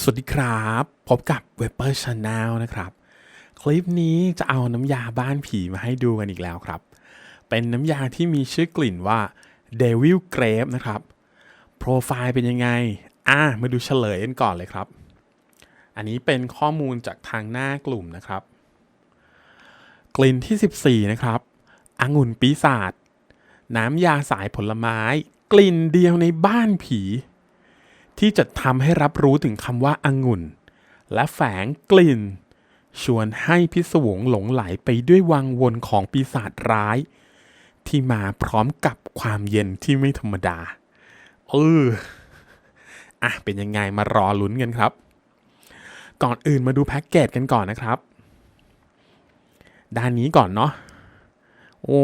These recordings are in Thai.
สวัสดีครับ พบกับ w e b e r Channel นะครับ คลิปนี้จะเอาน้ำยาบ้านผีมาให้ดูกันอีกแล้วครับ เป็นน้ำยาที่มีชื่อกลิ่นว่า Devil Grape นะครับ โปรไฟล์เป็นยังไง อะมาดูเฉลยกันก่อนเลยครับ อันนี้เป็นข้อมูลจากทางหน้ากลุ่มนะครับ กลิ่นที่ 14 นะครับองุ่นปีศาจน้ำยาสายผลไม้ กลิ่นเดียวในบ้านผี ที่จะทำให้รับรู้ถึงคำว่าอังุ่น และแฝงกลิ่น ชวนให้พิศวงหลงไหลไปด้วยวังวนของปีศาจร้าย ที่มาพร้อมกับความเย็นที่ไม่ธรรมดา เอออะเป็นยังไงมารอลุ้นกันครับ ก่อนอื่นมาดูแพ็กเกจกันก่อนนะครับ ด้านนี้ก่อนเนาะโอ้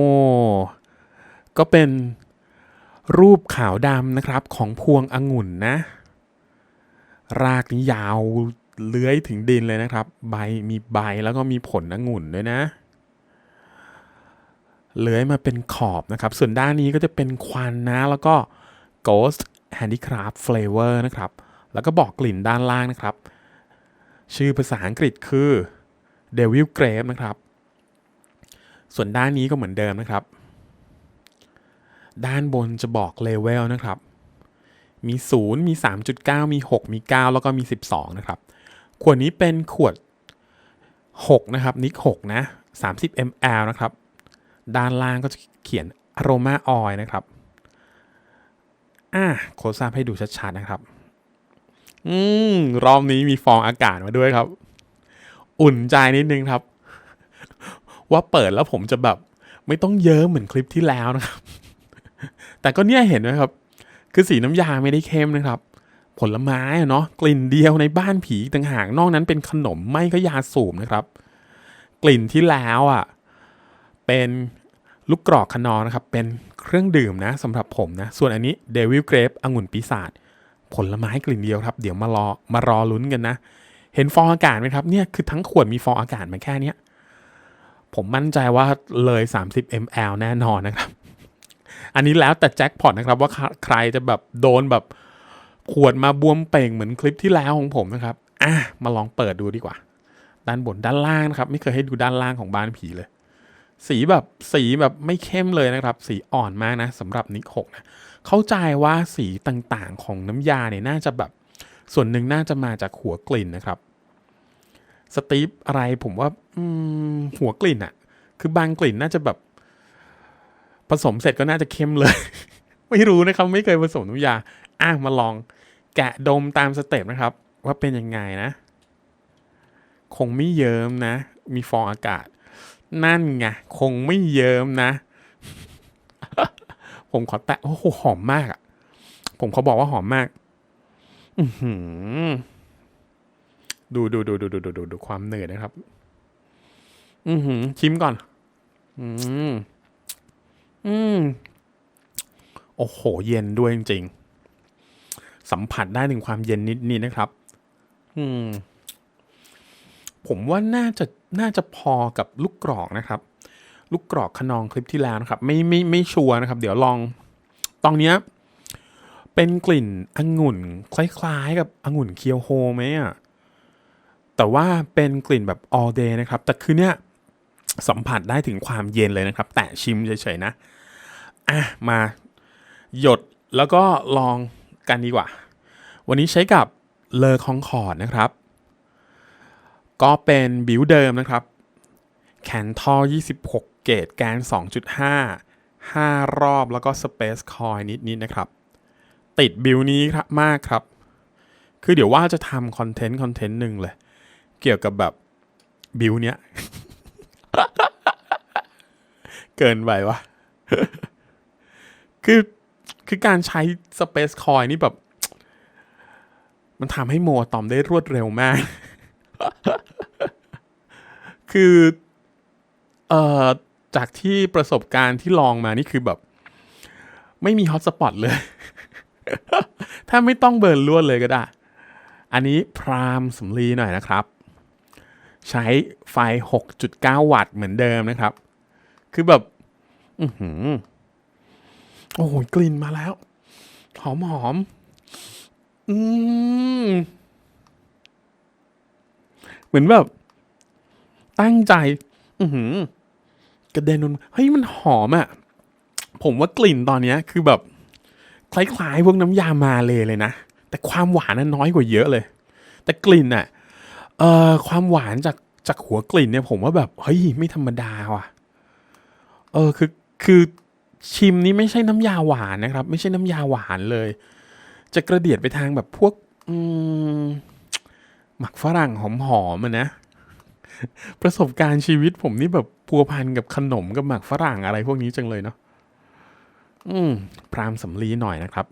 ก็เป็นรูปขาวดำนะครับของพวงองุ่นนะ รากนี่ยาวเลื้อยถึงดินเลยนะครับ ใบมีใบแล้วก็มีผลองุ่นด้วยนะเลื้อยมาเป็นขอบนะครับ ส่วนด้านนี้ก็จะเป็นควันนะ แล้วก็ Ghost Handicraft Flavor นะครับ แล้วก็บอกกลิ่นด้านล่างนะครับ ชื่อภาษาอังกฤษคือ Devil Grape นะครับ ส่วนด้านนี้ก็เหมือนเดิมนะครับ ด้านบนจะบอกเลเวลนะครับ มี 0 มี 3.9 มี 6 มี 9 แล้วก็มี 12 นะครับ ขวดนี้เป็นขวด 6 นะครับ นิก6 นะ 30 ml นะครับ ด้านล่างก็จะเขียน aroma oil นะครับ อะโคซาให้ดูชัดๆ นะครับ อืม รอบนี้มีฟองอากาศมาด้วยครับ อุ่นใจนิดนึงครับ ว่าเปิดแล้วผมจะแบบ ไม่ต้องเยิ้มเหมือนคลิปที่แล้วนะครับ แต่ก็เนี่ยเห็นไหมครับ คือสีน้ำยาไม่ได้เข้มนะครับ ผลไม้อะเนาะกลิ่นเดียวในบ้านผีต่างหากนอกนั้นเป็นขนมไม่ก็ยาสูบนะครับ กลิ่นที่แล้วอะเป็นลูกกรอกคนอนะครับ เป็นเครื่องดื่มนะสำหรับผมนะ ส่วนอันนี้เดวิลเกรปองุ่นปีศาจผลไม้กลิ่นเดียวครับ เดี๋ยวมารอมารอลุ้นกันนะ เห็นฟองอากาศไหมครับเนี่ยคือทั้งขวดมีฟองอากาศมาแค่นี้ผมมั่นใจว่าเลย 30 ml แน่นอนนะครับ อันนี้แล้วแต่แจ็คพอตนะครับว่าใครจะแบบโดนแบบขวดมาบวมเป่งเหมือนคลิปที่แล้วของผมนะครับอะมาลองเปิดดูดีกว่า ด้านบนด้านล่างนะครับ ไม่เคยให้ดูด้านล่างของบ้านผีเลย สีแบบสีแบบไม่เข้มเลยนะครับ สีอ่อนมากนะสำหรับนิกหกนะเข้าใจว่าสีต่างๆของน้ำยาเนี่ยน่าจะแบบส่วนหนึ่งน่าจะมาจากหัวกลิ่นนะครับสตีฟอะไรผมว่าอืมหัวกลิ่นอะคือบางกลิ่นน่าจะแบบ ผสมเสร็จก็น่าจะเข้มเลย ไม่รู้นะครับ ไม่เคยผสมน้ำยาอะมาลองแกะดมตามสเต็ปนะครับ ว่าเป็นยังไงนะ คงไม่เยิ้มนะ มีฟองอากาศ นั่นไงคงไม่เยิ้มนะ ผมขอแตะโอ้โหหอมมากอะผมเขาบอกว่าหอมมาก อืดูดูดูดูดูดูดูดูความเหนื่อยนะครับ อือหือชิมก่อน อืม อืม โอ้โห เย็นด้วยจริงๆ สัมผัสได้ถึงความเย็นนิดๆนะครับ อืม ผมว่าน่าจะน่าจะพอกับลูกกรอกนะครับ ลูกกรอกขนองคลิปที่แล้วนะครับ ไม่ไม่ไม่ชัวร์นะครับ เดี๋ยวลอง ตอนเนี้ย เป็นกลิ่นองุ่น คล้ายๆ กับองุ่นเคียวโฮไหมอะแต่ว่าเป็นกลิ่นแบบ all day นะครับ แต่คือเนี้ยสัมผัสได้ถึงความเย็นเลยนะครับ แตะชิมเฉยๆนะ อะมาหยดแล้วก็ลองกันดีกว่า วันนี้ใช้กับเลอคองคอร์ดนะครับ ก็เป็นบิวเดิมนะครับแคนท่อ 26 เกตแกน 2.5 5 รอบแล้วก็สเปซคอยนิดๆนะครับ ติดบิวนี้ครับมากครับ คือเดี๋ยวว่าจะทำคอนเทนต์คอนเทนต์หนึ่งเลย เกี่ยวกับแบบบิวเนี้ย เกินไปวะ คือคือการใช้ Space Coin นี่แบบ มันทำให้โมอะตอมได้รวดเร็วมาก คือเอ่อจากที่ประสบการณ์ที่ลองมานี่คือแบบ ไม่มีฮอตสปอตเลย ถ้าไม่ต้องเบิร์นลวดเลยก็ได้ อันนี้พรามสำลีหน่อยนะครับ ใช้ไฟ 6.9 วัตต์เหมือนเดิมนะครับ คือแบบ อือหือ โอ้โหกลิ่นมาแล้ว หอมหอมอืมเหมือนแบบ ตั้งใจ อือหือกระเด็นนเฮ้ยมันหอมอะ่ะ ผมว่ากลิ่นตอนเนี้ย คือแบบ คล้ายๆพวกน้ำยามาเลยเลยนะ แต่ความหวานนั้นน้อยกว่าเยอะเลย แต่กลิ่นอะ่ะ เอ่อ ความหวานจากจากหัวกลิ่นเนี่ย ผมว่าแบบ เฮ้ย ไม่ธรรมดาว่ะ เออ คือ คือ ชิมนี้ไม่ใช่น้ำยาหวานนะครับ ไม่ใช่น้ำยาหวานเลย จะกระเดียดไปทางแบบพวกอืมหมักฝรั่งหอมๆอะนะ ประสบการณ์ชีวิตผมนี่แบบพัวพันกับขนมกับหมักฝรั่งอะไรพวกนี้จังเลยเนาะอืมพรามสำลีหน่อยนะครับ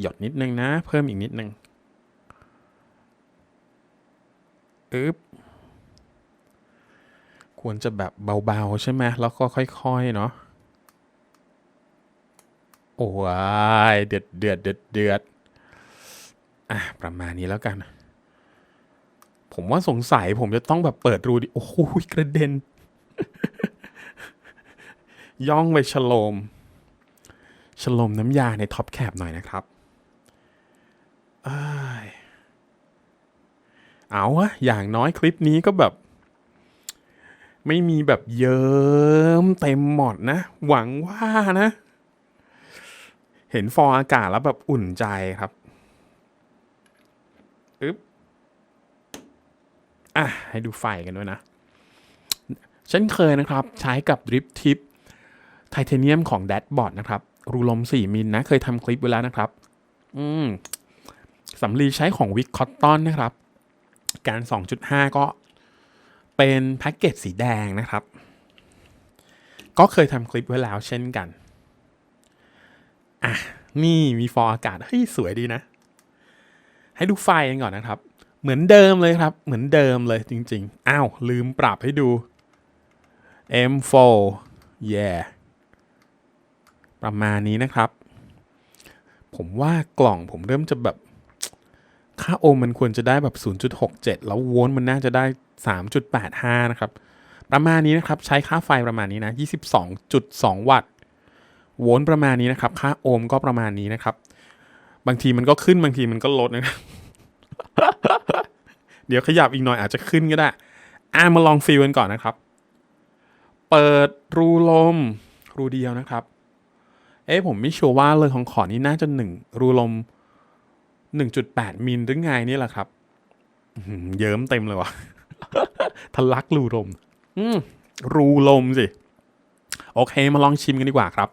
หยดนิดนึงนะ เพิ่มอีกนิดนึงอึ๊บ ควรจะแบบเบาๆ ใช่ไหมแล้วก็ค่อย ๆ เนาะโอ้ยเดือดเดือดเดือดเดือดอะ ประมาณนี้แล้วกัน ผมว่าสงสัยผมจะต้องแบบเปิดรูดิโอ้โหกระเด็น ย่องไปฉลมฉลมน้ำยาในท็อปแคปหน่อยนะครับอ้ายเอาอะอย่างน้อยคลิปนี้ก็แบบ ไม่มีแบบเยิ้มเต็มหมดนะ หวังว่านะ เห็นฟองอากาศแล้วแบบอุ่นใจครับอึ๊บอะ ให้ดูไฟกันด้วยนะเช่นเคยนะครับ ใช้กับดริฟทิปไทเทเนียมของ d a d b o t นะครับ รูลม 4 มิลนะ เคยทำคลิปไว้แล้วนะครับ อืมสำลีใช้ของวิกคอตตอนนะครับ การ 2.5 ก็ เป็นแพ็กเกจสีแดงนะครับ ก็เคยทำคลิปไว้แล้วเช่นกัน อะ นี่มีฟองอากาศ เฮ้ย สวยดีนะ ให้ดูไฟกันก่อนนะครับ เหมือนเดิมเลยครับ เหมือนเดิมเลยจริง ๆ อ้าว ลืมปรับให้ดู M4 yeah ประมาณนี้นะครับ ผมว่ากล่องผมเริ่มจะแบบ ค่าโอห์มมันควรจะได้แบบ 0.67 แล้วโวลต์มันน่าจะได้ 3.85 นะครับ ประมาณนี้นะครับ ใช้ค่าไฟประมาณนี้นะ 22.2 วัตต์ โวลต์ประมาณนี้นะครับ ค่าโอห์มก็ประมาณนี้นะครับ บางทีมันก็ขึ้นบางทีมันก็ลดนะครับ เดี๋ยวขยับอีกหน่อยอาจจะขึ้นก็ได้ อ่ามาลองฟีลกันก่อนนะครับ เปิดรูลม รูเดียวนะครับ เอ๊ะผมไม่ชัวร์ว่าเลยของขอนี่น่าจะหนึ่งรูลม 1.8 มิลหรือไงนี่แหละครับอื้อหือเยิ้มเต็มเลยวะทะลักรูลมอืมรูลมสิ โอเค มาลองชิมกันดีกว่าครับ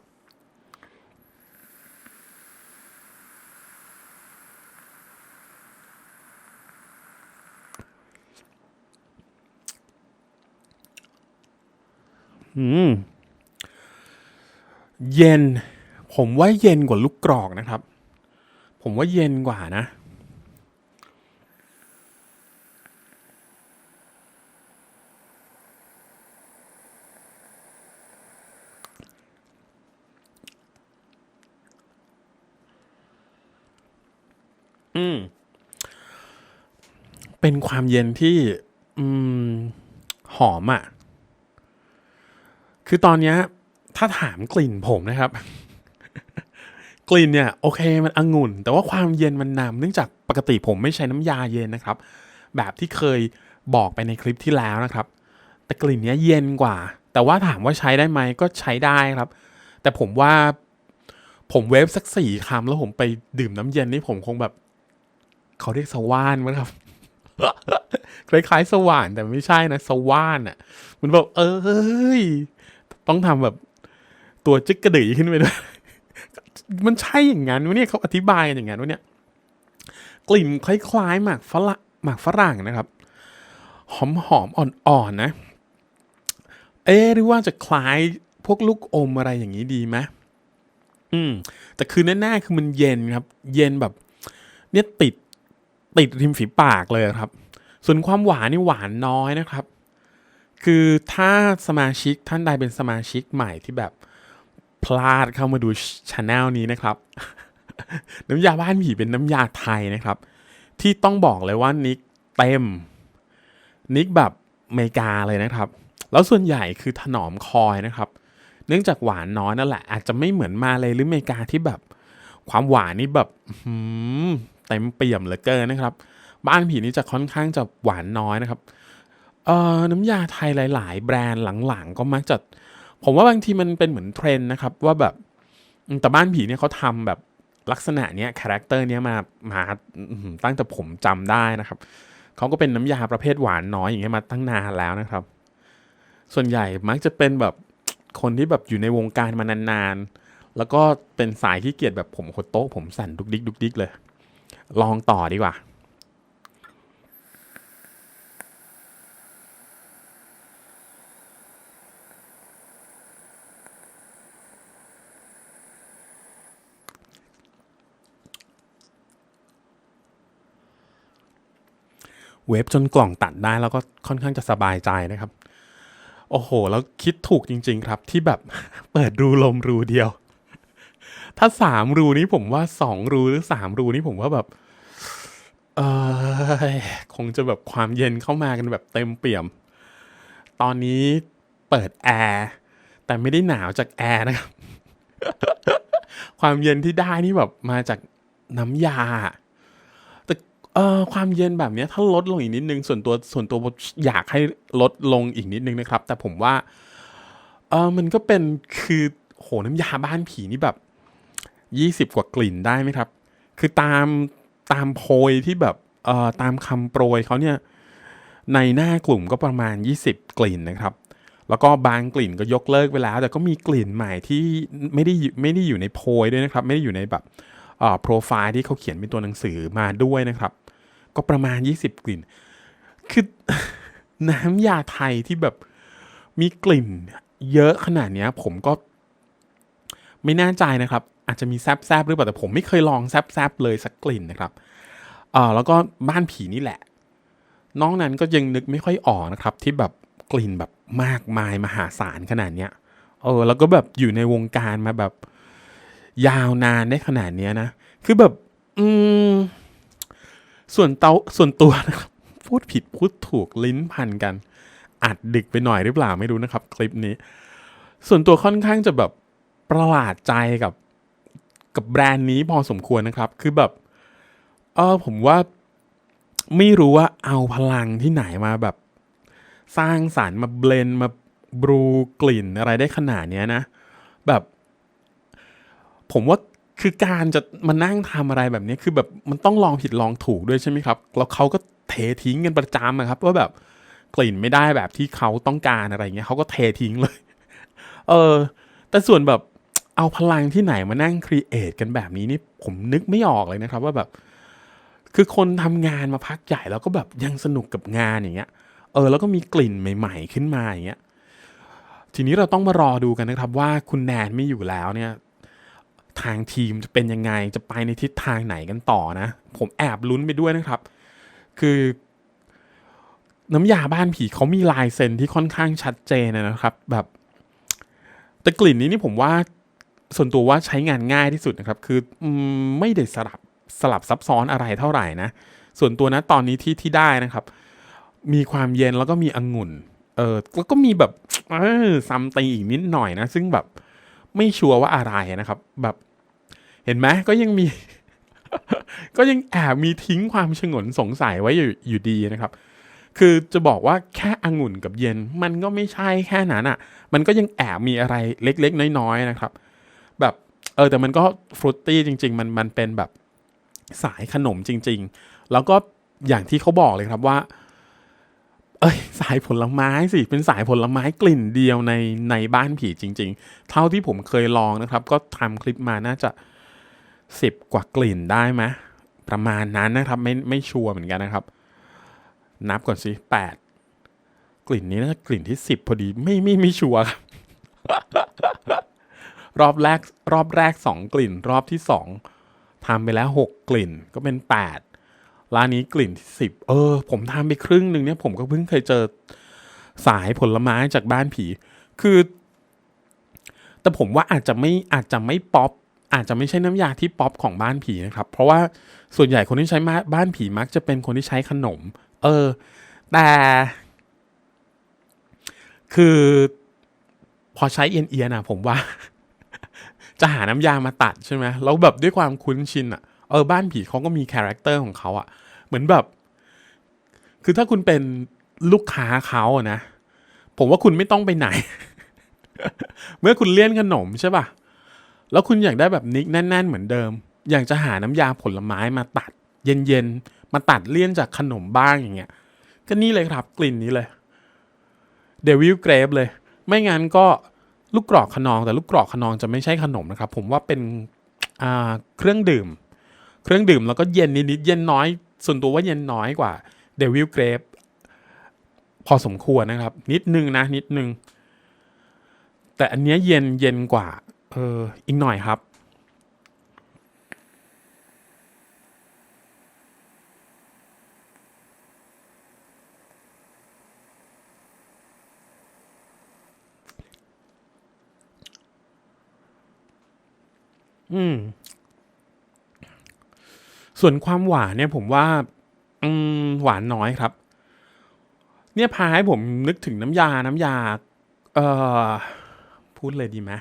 อืมเย็น ผมว่าเย็นกว่าลูกกรอกนะครับ ผมว่าเย็นกว่านะ อืม เป็นความเย็นที่ อืม หอมอะ่ะ คือตอนเนี้ย ถ้าถามกลิ่นผมนะครับ กลิ่นเนี่ยโอเคมันองุ่น แต่ว่าความเย็นมันนำเนื่องจากปกติผมไม่ใช้น้ำยาเย็นนะครับ แบบที่เคยบอกไปในคลิปที่แล้วนะครับ แต่กลิ่นเนี้ยเย็นกว่า แต่ว่าถามว่าใช้ได้ไหมก็ใช้ได้ครับ แต่ผมว่าผมเวฟสักสี่คำแล้วผมไปดื่มน้ำเย็นนี่ผมคงแบบเขาเรียกสว่านมั้งครับคล้ายๆสว่านแต่ไม่ใช่นะสว่านอะ มันแบบเอ้ยต้องทำแบบตัวจึกกระดือขึ้นไปด้วย มันใช่อย่างนั้นวะเนี่ยเขาอธิบายกันอย่างนั้นวะเนี่ยกลิ่นคล้ายๆหมากฝรั่งหมากฝรั่งนะครับ หอมหอมๆอ่อนๆนะ เอ๊หรือว่าจะคล้ายพวกลูกอมอะไรอย่างนี้ดีไหมอืม แต่คือแน่ๆคือมันเย็นครับ เย็นแบบ เนี่ยติดติดริมฝีปากเลยครับ ส่วนความหวานนี่หวานน้อยนะครับ คือถ้าสมาชิกท่านใดเป็นสมาชิกใหม่ที่แบบ พลาดเข้ามาดูช anel นี้นะครับ น้ำยาบ้านผีเป็นน้ำยาไทยนะครับ ที่ต้องบอกเลยว่านิกเต็ม นิกแบบอเมริกาเลยนะครับ แล้วส่วนใหญ่คือถนอมคอยนะครับ เนื่องจากหวานน้อยนั่นแหละ อาจจะไม่เหมือนมาเลยหรืออเมริกาที่แบบ ความหวานนี่แบบเต็มเปี่ยมเหลือเกินนะครับ บ้านผีนี่จะค่อนข้างจะหวานน้อยนะครับเอ่อน้ำยาไทยหลาย ๆ แบรนด์หลังๆ ก็มักจะ ผมว่าบางทีมันเป็นเหมือนเทรนนะครับ ว่าแบบแต่บ้านผีเนี่ยเขาทำแบบลักษณะเนี้ยคาแรคเตอร์เนี้ยมามาตั้งแต่ผมจำได้นะครับเขาก็เป็นน้ำยาประเภทหวานน้อยอย่างเงี้ยมาตั้งนานแล้วนะครับ ส่วนใหญ่มักจะเป็นแบบคนที่แบบอยู่ในวงการมานานๆ แล้วก็เป็นสายที่เกียจแบบผมโคตโต้ผมสั่นดุกดิกดุกดิกเลย ลองต่อดีกว่า เวฟจนกล่องตัดได้แล้วก็ค่อนข้างจะสบายใจนะครับ โอ้โห แล้วคิดถูกจริง ๆ ครับ ที่แบบเปิดรูลมรูเดียว ถ้าสามรูนี้ผมว่าสองรูหรือสามรูนี้ผมว่าแบบ เออคงจะแบบความเย็นเข้ามากันแบบเต็มเปี่ยม ตอนนี้เปิดแอร์แต่ไม่ได้หนาวจากแอร์นะครับ ความเย็นที่ได้นี่แบบมาจากน้ำยา เอ่อความเย็นแบบนี้ถ้าลดลงอีกนิดนึง ส่วนตัวส่วนตัวอยากให้ลดลงอีกนิดนึงนะครับ แต่ผมว่าเออมันก็เป็นคือโหน้ำยาบ้านผีนี่แบบยี่สิบกว่ากลิ่นได้ไหมครับ คือตามตามโพยที่แบบเอ่อตามคำโปรยเขาเนี่ยในหน้ากลุ่มก็ประมาณ 20 กลิ่นนะครับ แล้วก็บางกลิ่นก็ยกเลิกไปแล้ว แต่ก็มีกลิ่นใหม่ที่ไม่ได้ไม่ได้อยู่ในโพยด้วยนะครับ ไม่ได้อยู่ในแบบเอ่อโปรไฟล์ที่เขาเขียนเป็นตัวหนังสือมาด้วยนะครับ ก็ประมาณ 20 กลิ่น คือน้ำยาไทยที่แบบมีกลิ่นเยอะขนาดนี้ผมก็ไม่แน่ใจนะครับ อาจจะมีแซบๆหรือเปล่าแต่ผมไม่เคยลองแซบๆเลยสักกลิ่นนะครับเออแล้วก็บ้านผีนี่แหละ น้องนั้นก็ยังนึกไม่ค่อยออกนะครับ ที่แบบกลิ่นแบบมากมายมหาศาลขนาดเนี้ยเออแล้วก็แบบอยู่ในวงการมาแบบยาวนานได้ขนาดเนี้ยนะ คือแบบ อืม ส่วนเตาส่วนตัวนะครับพูดผิดพูดถูกลิ้นพันกันอัดดึกไปหน่อยหรือเปล่าไม่รู้นะครับ คลิปนี้ ส่วนตัวค่อนข้างจะแบบประหลาดใจกับกับแบรนด์นี้พอสมควรนะครับ คือแบบเออผมว่าไม่รู้ว่าเอาพลังที่ไหนมาแบบ สร้างสารรค์มาเบลนมาบรูกลิ่นอะไรได้ขนาดนี้นะ แบบ ผมว่า คือการจะมานั่งทำอะไรแบบนี้คือแบบมันต้องลองผิดลองถูกด้วยใช่ไหมครับ แล้วเขาก็เททิ้งกันประจำอะครับว่าแบบกลิ่นไม่ได้แบบที่เขาต้องการอะไรเงี้ยเขาก็เททิ้งเลย เออ แต่ส่วนแบบเอาพลังที่ไหนมานั่งครีเอทกันแบบนี้นี่ผมนึกไม่ออกเลยนะครับ ว่าแบบ คือคนทำงานมาพักใหญ่แล้วก็แบบยังสนุกกับงานอย่างเงี้ย เออ แล้วก็มีกลิ่นใหม่ ๆ ขึ้นมาอย่างเงี้ย ทีนี้เราต้องมารอดูกันนะครับ ว่าคุณแนนไม่อยู่แล้วเนี่ย ทางทีมจะเป็นยังไงจะไปในทิศทางไหนกันต่อนะ ผมแอบลุ้นไปด้วยนะครับ คือน้ำยาบ้านผีเขามีลายเซ็นที่ค่อนข้างชัดเจนนะครับ แบบ แต่กลิ่นนี้นี่ผมว่าส่วนตัวว่าใช้งานง่ายที่สุดนะครับ คืออมไม่ได้สลับสลับซับซ้อนอะไรเท่าไหร่นะ ส่วนตัวนะตอนนี้ที่ที่ได้นะครับ มีความเย็นแล้วก็มีองุ่น เออแล้วก็มีแบบเออซัมติงอีกนิดหน่อยนะ ซึ่งแบบ ไม่ชัวร์ว่าอะไรนะครับ แบบเห็นไหมก็ยังมี ก็ยังแอบมีทิ้งความชงนสงสัยไว้อยู่อยู่ดีนะครับ คือจะบอกว่าแค่องุ่นกับเย็น มันก็ไม่ใช่แค่นั้นอะ มันก็ยังแอบมีอะไรเล็กๆ น้อยๆนะครับ แบบเออแต่มันก็ฟรุตตี้จริง ๆ มันมันเป็นแบบสายขนมจริง ๆ แล้วก็อย่างที่เขาบอกเลยครับว่า เอ้ยสายผลไม้สิเป็นสายผลไม้กลิ่นเดียวในในบ้านผีจริง ๆ เท่าที่ผมเคยลองนะครับ ก็ทำคลิปมาน่าจะสิบกว่ากลิ่นได้ไหมประมาณนั้นนะครับไม่ไม่ชัวร์เหมือนกันนะครับ นับก่อนสิแปดกลิ่นนี้น่าจะกลิ่นที่สิบพอดีไม่ไม่ไม่ชัวร์ครับรอบแรกรอบแรกสองกลิ่น รอบที่สองทำไปแล้วหกกลิ่นก็เป็นแปด ร้านนี้กลิ่นที่สิบเออ ผมทำไปครึ่งหนึ่งเนี่ยผมก็เพิ่งเคยเจอสายผลไม้จากบ้านผี คือ แต่ผมว่าอาจจะไม่อาจจะไม่ป๊อปอาจจะไม่ใช่น้ำยาที่ป๊อปของบ้านผีนะครับ เพราะว่าส่วนใหญ่คนที่ใช้มาบ้านผีมักจะเป็นคนที่ใช้ขนม เออ แต่ คือพอใช้เอียนเอียนอะผมว่า จะหาน้ำยามาตัดใช่ไหมแล้วแบบด้วยความคุ้นชินอะเออบ้านผีเขาก็มีคาแรคเตอร์ของเขาอะ เหมือนแบบ คือถ้าคุณเป็นลูกค้าเขาอะนะ ผมว่าคุณไม่ต้องไปไหน เมื่อคุณเลี่ยนขนมใช่ป่ะ แล้วคุณอยากได้แบบนิกแน่น ๆ เหมือนเดิม อยากจะหาน้ำยาผลไม้มาตัด เย็นๆ มาตัดเลี่ยนจากขนมบ้างอย่างเงี้ย ก็นี่เลยครับกลิ่นนี้เลยเดวิลเกรฟเลย ไม่งั้นก็ลูกกรอกขนองแต่ลูกกรอกขนองจะไม่ใช่ขนมนะครับ ผมว่าเป็นเครื่องดื่ม เครื่องดื่มแล้วก็เย็นนิดๆเย็นน้อย ส่วนตัวว่าเย็นน้อยกว่าเดวิลเกรฟพอสมควรนะครับ นิดนึงนะ นิดนึง แต่อันเนี้ยเย็นเย็นกว่า เอออีกหน่อยครับ อืม ส่วนความหวานเนี่ยผมว่าอืมหวานน้อยครับ เนี่ยพาให้ผมนึกถึงน้ำยา น้ำยา เอ่อ พูดเลยดีไหม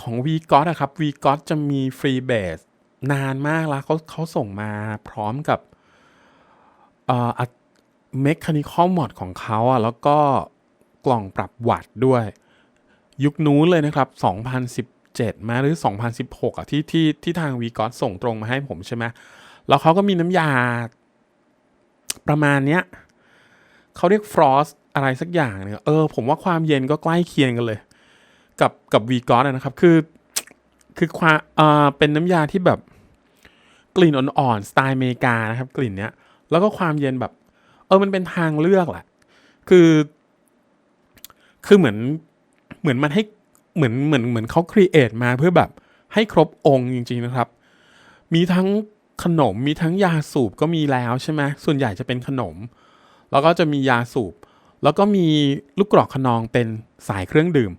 ของวีก็อะครับวีก็จะมีฟรีเบสนานมากแล้วเขาเขาส่งมาพร้อมกับ เอ่อเมคคานิคอลมอดของเขาอะแล้วก็กล่องปรับวัตต์ด้วย ยุคนู้นเลยนะครับ 2017 มาหรือ 2016อะที่ที่ที่ทางวีก็ส่งตรงมาให้ผมใช่ไหมแล้วเขาก็มีน้ำยาประมาณเนี้ยเขาเรียกฟรอสอะไรสักอย่างเนี่ยเออผมว่าความเย็นก็ใกล้เคียงกันเลย กับกับวีก็นะครับ คือคือความเอ่อเป็นน้ำยาที่แบบกลิ่นอ่อนๆสไตล์อเมริกานะครับ กลิ่นเนี้ย แล้วก็ความเย็นแบบ เออมันเป็นทางเลือกแหละ คือ คือเหมือนเหมือนมันให้ เหมือนเหมือนเหมือนเขาครีเอทมาเพื่อแบบให้ครบองค์จริง ๆนะครับ มีทั้งขนมมีทั้งยาสูบก็มีแล้วใช่ไหมส่วนใหญ่จะเป็นขนม แล้วก็จะมียาสูบ แล้วก็มีลูกกรอกขนองเป็นสายเครื่องดื่ม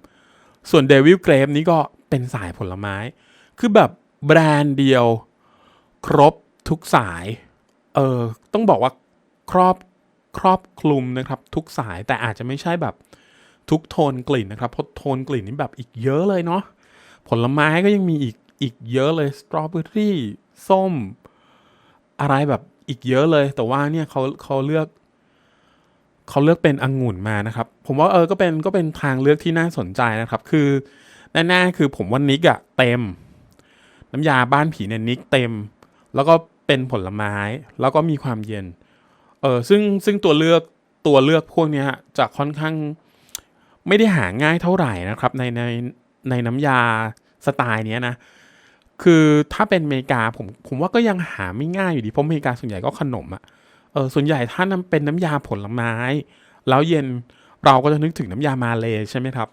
ส่วนเดวิลเกรฟนี่ก็เป็นสายผลไม้ คือแบบแบรนด์เดียว ครบทุกสาย เออต้องบอกว่าครอบครอบคลุมนะครับ ทุกสายแต่อาจจะไม่ใช่แบบ ทุกโทนกลิ่นนะครับเพราะโทนกลิ่นนี่แบบอีกเยอะเลยเนาะผลไม้ก็ยังมีอีกอีกเยอะเลยสตรอเบอรี่ส้ม อะไรแบบอีกเยอะเลย แต่ว่าเนี่ยเขาเขาเลือกเขาเลือกเป็นองุ่นมานะครับ ผมว่าเออก็เป็นก็เป็นทางเลือกที่น่าสนใจนะครับ คือแน่ๆคือผมว่านิกอะเต็ม น้ำยาบ้านผีเนี่ยนิกเต็ม แล้วก็เป็นผลไม้แล้วก็มีความเย็นเออซึ่งซึ่งตัวเลือกตัวเลือกพวกเนี้ยจะค่อนข้าง ไม่ได้หาง่ายเท่าไหร่นะครับในในในน้ำยาสไตล์เนี้ยนะคือถ้าเป็นอเมริกาผมผมว่าก็ยังหาไม่ง่ายอยู่ดีเพราะอเมริกาส่วนใหญ่ก็ขนมอะเออส่วนใหญ่ถ้าน้ำเป็นน้ำยาผลไม้ แล้วเย็นเราก็จะนึกถึงน้ำยามาเลยใช่ไหมครับ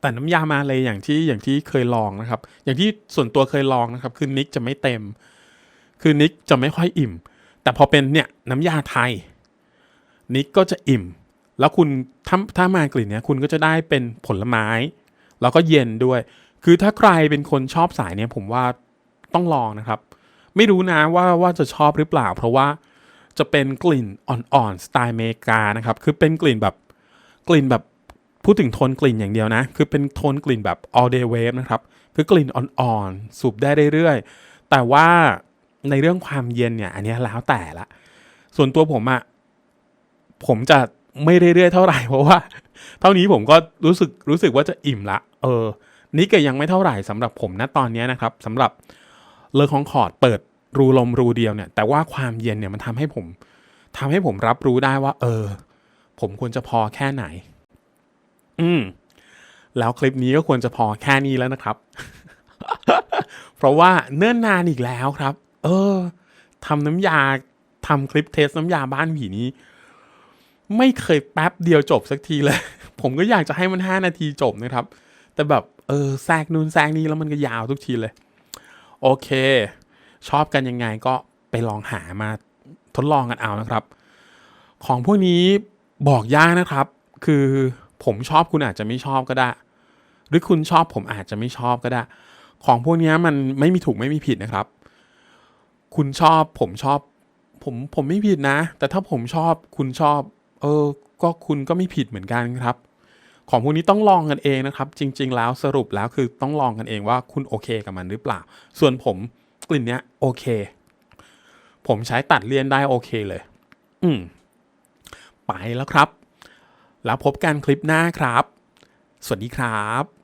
แต่น้ำยามาเลยอย่างที่อย่างที่เคยลองนะครับ อย่างที่ส่วนตัวเคยลองนะครับ คือนิกจะไม่เต็ม คือนิกจะไม่ค่อยอิ่ม แต่พอเป็นเนี่ยน้ำยาไทยนิกก็จะอิ่ม แล้วคุณ ถ้าถ้ามากลิ่นเนี้ยคุณก็จะได้เป็นผลไม้ แล้วก็เย็นด้วย คือถ้าใครเป็นคนชอบสายเนี้ยผมว่าต้องลองนะครับ ไม่รู้นะว่าว่าจะชอบหรือเปล่า เพราะว่าจะเป็นกลิ่นอ่อนๆสไตล์เมกานะครับ คือเป็นกลิ่นแบบกลิ่นแบบพูดถึงโทนกลิ่นอย่างเดียวนะ คือเป็นโทนกลิ่นแบบ all day wave นะครับ คือกลิ่นอ่อนๆ สูบได้เรื่อยๆ แต่ว่าในเรื่องความเย็นเนี่ย อันนี้แล้วแต่ละ ส่วนตัวผมอะผมจะ ไม่เรื่อยๆเท่าไหร่เพราะว่า เท่านี้ผมก็รู้สึกรู้สึกว่าจะอิ่มละ เออ นี่ก็ยังไม่เท่าไหร่สำหรับผมนะตอนนี้นะครับสำหรับเลอของคอร์ดเปิดรูลมรูเดียวเนี่ย แต่ว่าความเย็นเนี่ยมันทำให้ผมทำให้ผมรับรู้ได้ว่า เออ ผมควรจะพอแค่ไหน อืม แล้วคลิปนี้ก็ควรจะพอแค่นี้แล้วนะครับ เพราะว่าเนิ่นนานอีกแล้วครับ เออทำน้ำยาทำคลิปเทสน้ำยาบ้านผีนี้ ไม่เคยแป๊บเดียวจบสักทีเลย ผมก็อยากจะให้มันห้านาทีจบนะครับ แต่แบบเออแทรกนู่นแทรกนี่แล้วมันก็ยาวทุกทีเลย โอเค ชอบกันยังไงก็ไปลองหามาทดลองกันเอานะครับ ของพวกนี้บอกยากนะครับ คือผมชอบคุณอาจจะไม่ชอบก็ได้ หรือคุณชอบผมอาจจะไม่ชอบก็ได้ ของพวกนี้มันไม่มีถูกไม่มีผิดนะครับ คุณชอบผมชอบ ผมผมไม่ผิดนะ แต่ถ้าผมชอบคุณชอบ ออ ก็คุณก็ไม่ผิดเหมือนกันครับ ของพวกนี้ต้องลองกันเองนะครับ จริง ๆ แล้วสรุปแล้วคือต้องลองกันเองว่าคุณโอเคกับมันหรือเปล่า ส่วนผมกลิ่นเนี้ยโอเค ผมใช้ตัดเลี่ยนได้โอเคเลย อืม ไปแล้วครับ แล้วพบกันคลิปหน้าครับ สวัสดีครับ